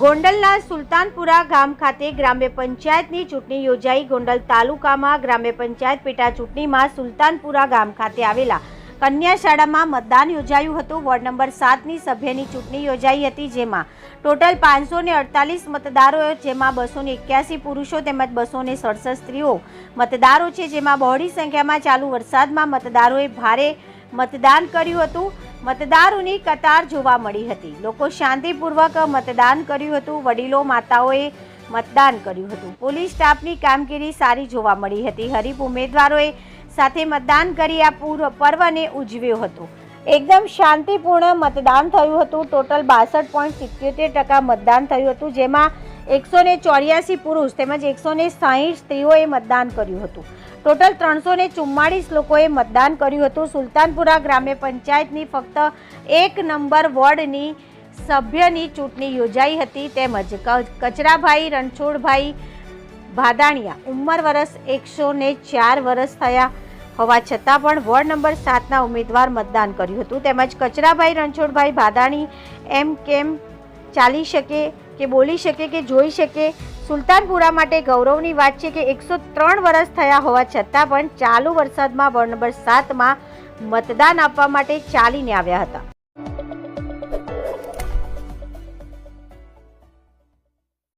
ગોંડલના સુલતાનપુરા ગામ ખાતે ગ્રામ્ય પંચાયતની ચૂંટણી યોજાઈ. ગોંડલ તાલુકામાં ગ્રામ્ય પંચાયત પેટા ચૂંટણીમાં સુલતાનપુરા ગામ ખાતે આવેલા કન્યા શાળામાં મતદાન યોજાયું હતું. વોર્ડ નંબર સાતની સભ્યની ચૂંટણી યોજાઈ હતી, જેમાં ટોટલ પાંચસો અડતાલીસ મતદારો જેમાં બસો એક્યાસી પુરુષો તેમજ બસો ને સડસઠ સ્ત્રીઓ મતદારો છે. જેમાં બહોળી સંખ્યામાં ચાલુ વરસાદમાં મતદારોએ ભારે મતદાન કર્યું હતું. મતદારોની કતાર જોવા મળી હતી. લોકો શાંતિપૂર્વક મતદાન કર્યું હતું. વડીલો, માતાઓએ મતદાન કર્યું હતું. પોલીસ સ્ટાફની કામગીરી સારી જોવા મળી હતી. હરીફ ઉમેદવારોએ સાથે મતદાન કરી આ પૂર્વ પર્વને ઉજવ્યો હતો. એકદમ શાંતિપૂર્ણ મતદાન થયું હતું. ટોટલ બાસઠ પોઈન્ટ સિત્યોતેર ટકા મતદાન થયું હતું, જેમાં એકસો ચોર્યાસી પુરુષ તેમજ એકસો સાહીઠ સ્ત્રીઓએ મતદાન કર્યું હતું. ટોટલ ત્રણસો ને ચુમ્માળીસ લોકોએ મતદાન કર્યું હતું. સુલતાનપુરા ગ્રામ્ય પંચાયતની ફક્ત એક નંબર વોર્ડની સભ્યની ચૂંટણી યોજાઈ હતી તેમજ કચરાભાઈ રણછોડભાઈ ભાદાણિયા ઉંમર વર્ષ એકસો ને ચાર વર્ષ થયા હોવા છતાં પણ વોર્ડ નંબર સાતના ઉમેદવાર મતદાન કર્યું હતું. તેમજ કચરાભાઈ રણછોડભાઈ ભાદાણી એમ કેમ ચાલી શકે કે બોલી શકે કે જોઈ શકે. સુલતાનપુરા માટે ગૌરવની વાત છે કે એકસો ત્રણ વર્ષ થયા હોવા છતાં પણ ચાલુ વરસાદમાં વોર્ડ સાતમાં મતદાન આપવા માટે ચાલીને આવ્યા હતા.